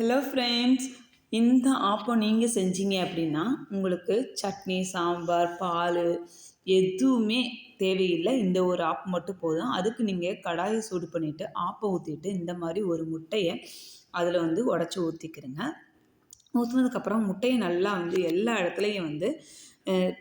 Hello friends இந்த ஆப்பம் நீங்கள் செஞ்சீங்க அப்படின்னா உங்களுக்கு சட்னி சாம்பார் பால் எதுவுமே தேவையில்லை. இந்த ஒரு ஆப்பம் மட்டும் போதும். அதுக்கு நீங்கள் கடாயை சூடு பண்ணிவிட்டு ஆப்பம் ஊற்றிட்டு இந்த மாதிரி ஒரு முட்டையை அதில் வந்து உடச்சி ஊற்றிக்கிறங்க ஊற்றுனதுக்கப்புறம் முட்டையை நல்லா வந்து எல்லா இடத்துலையும் வந்து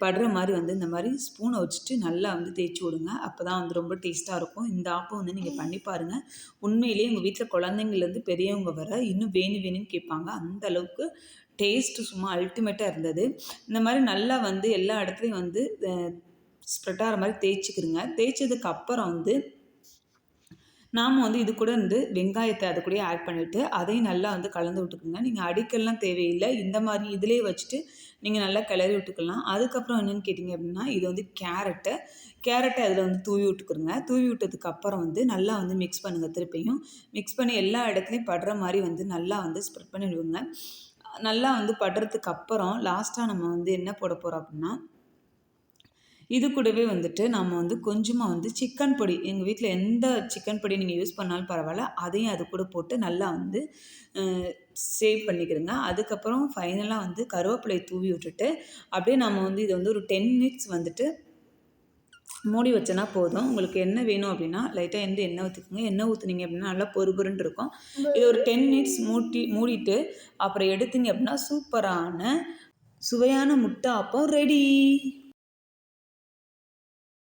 படுற மாதிரி வந்து இந்த மாதிரி ஸ்பூனை வச்சுட்டு நல்லா வந்து தேய்ச்சி விடுங்க. அப்போ தான் வந்து ரொம்ப டேஸ்ட்டாக இருக்கும். இந்த ஆப்பம் வந்து நீங்கள் பண்ணி பாருங்கள் உண்மையிலேயே உங்கள் வீட்டில் குழந்தைங்கள்லேருந்து பெரியவங்க வர இன்னும் வேணும் வேணும்னு கேட்பாங்க. அந்த அளவுக்கு டேஸ்ட்டு சும்மா அல்டிமேட்டாக இருந்தது. இந்த மாதிரி நல்லா வந்து எல்லா இடத்துலையும் வந்து ஸ்ப்ரெட் ஆகிற மாதிரி தேய்ச்சிக்கிறங்க தேய்ச்சதுக்கு அப்புறம் வந்து நாம் வந்து இது கூட வந்து வெங்காயத்தை அது கூட ஆட் பண்ணிவிட்டு அதையும் நல்லா வந்து கலந்து விட்டுக்குங்க. நீங்கள் அடிக்கல்லாம் தேவையில்லை. இந்த மாதிரி இதிலே வச்சுட்டு நீங்கள் நல்லா கிளறி விட்டுக்கலாம். அதுக்கப்புறம் என்னென்னு கேட்டிங்க அப்படின்னா இது வந்து கேரட்டை. கேரட்டை அதில் வந்து தூவி விட்டுக்குருங்க. தூவி விட்டதுக்கப்புறம் வந்து நல்லா வந்து மிக்ஸ் பண்ணுங்கள் திருப்பியும். மிக்ஸ் பண்ணி எல்லா இடத்துலையும் படுற மாதிரி வந்து நல்லா வந்து ஸ்ப்ரெட் பண்ணிவிடுவோங்க நல்லா வந்து படுறதுக்கு அப்புறம் லாஸ்ட்டாக நம்ம வந்து என்ன போட போகிறோம் அப்படின்னா இது கூடவே வந்துட்டு நம்ம வந்து கொஞ்சமாக வந்து சிக்கன் பொடி. எங்கள் வீட்டில் எந்த சிக்கன் பொடி நீங்கள் யூஸ் பண்ணாலும் பரவாயில்ல. அதையும் அது கூட போட்டு நல்லா வந்து சேவ் பண்ணிக்கிறோங்க. அதுக்கப்புறம் ஃபைனலாக வந்து கருவேப்பிலையை தூவி விட்டுட்டு அப்படியே நம்ம வந்து இதை வந்து ஒரு டென் மினிட்ஸ் வந்துட்டு மூடி வச்சனா போதும். உங்களுக்கு என்ன வேணும் அப்படின்னா லைட்டாக எந்த எண்ணெய் ஊற்றிக்கோங்க எண்ணெய் ஊற்றுனீங்க அப்படின்னா நல்லா பொறுபொருன்னு இருக்கும். இது ஒரு டென் மினிட்ஸ் மூட்டி மூடிட்டு அப்புறம் எடுத்தீங்க அப்படின்னா சூப்பரான சுவையான முட்டை அப்போ ரெடி